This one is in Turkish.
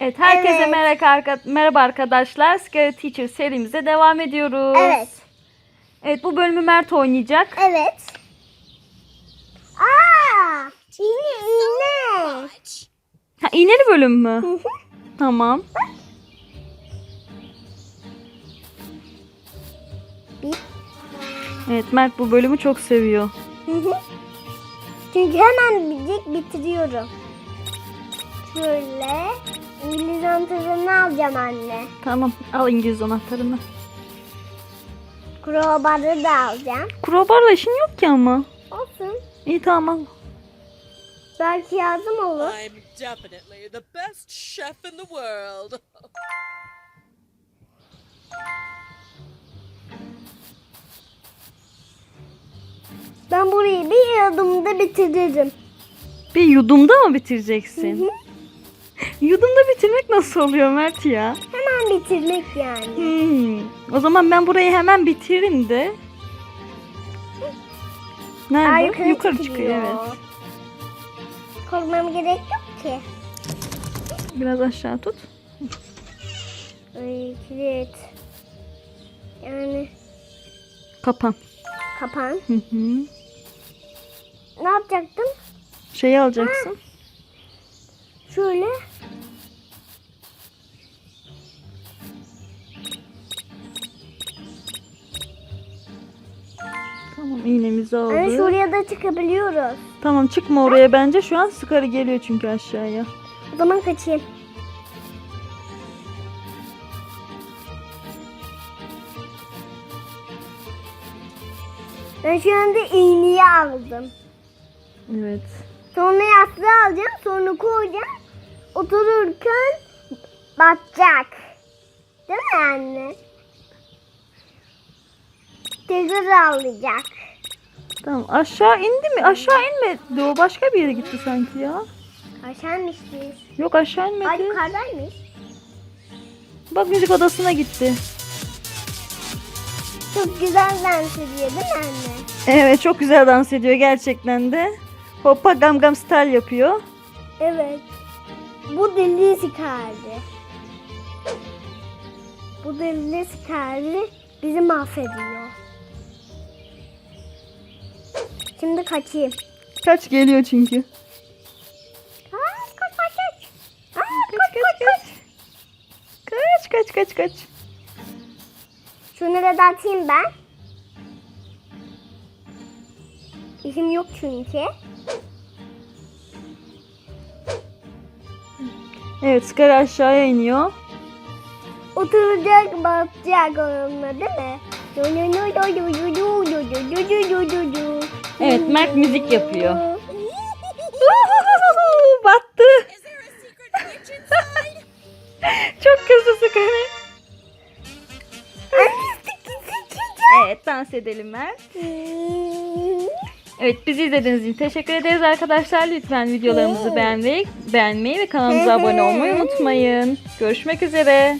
Evet, herkese Evet. merhaba, arka- merhaba arkadaşlar. Scary Teacher serimize devam ediyoruz. Evet. Evet, bu bölümü Mert oynayacak. Evet. Aa! İğne iğne. Ha, iğneli bölüm mü? Hı hı. Tamam. Evet, Mert bu bölümü çok seviyor. Hı hı. Çünkü hemen bitiriyorum. Şöyle İngiliz anahtarını alacağım anne. Tamam, al İngiliz anahtarını. Crowbar'ı da alacağım. Crowbar'la işin yok ki ama. Olsun. İyi tamam al. Belki yardım olur. I'm definitely the best chef in the world. Ben burayı bir adımda bitiririm. Bir yudumda mı Hı bitireceksin? hı. Yudumda bitirmek nasıl oluyor Mert ya? Hemen bitirmek yani. Hmm. O zaman ben burayı hemen bitiririm de. Nerede? Aa, yukarı, çıkıyor. evet. Korkmam gerek yok ki. Biraz aşağı tut. Ay kilit. Yani Kapan. kapan. Hı hı. Ne yapacaktım? Şeyi alacaksın. Şöyle. Tamam iğnemizi aldık. şuraya da çıkabiliyoruz. Tamam çıkma oraya bence. Şu an sıkarı geliyor çünkü aşağıya. O zaman kaçayım. Ben şu anda iğneyi aldım. Evet. Sonra yastığı alacağım. Sonra koyacağım. Otururken batacak. Değil mi anne? Tekrar alacak. Tamam aşağı indi mi? Aşağı inmedi. O başka bir yere gitti sanki ya. Aşağıymış biz. Yok aşağı Ay inmedi. yukarıdaymış. Bak müzik odasına gitti. Çok güzel dans ediyor değil mi anne? Evet çok güzel dans ediyor gerçekten de. Hoppa gam gam style yapıyor. Evet. Bu deli sikerdi. Bu deli sikerdi bizi mahvediyor. Şimdi kaçayım. Kaç geliyor çünkü. Aa, kaç kaç kaç. Aa, Kaç kaç kaç. Kaç kaç kaç kaç. Şunları da atayım ben. İşim yok çünkü. Evet Scar aşağıya iniyor. Oturacak batacak onunla değil mi? Evet, Mert müzik yapıyor. Battı. Çok kızdı Scar'ı. Evet dans edelim Mert. Evet bizi izlediğiniz için teşekkür ederiz arkadaşlar. Lütfen videolarımızı beğenmeyi, beğenmeyi ve kanalımıza abone olmayı unutmayın. Görüşmek üzere.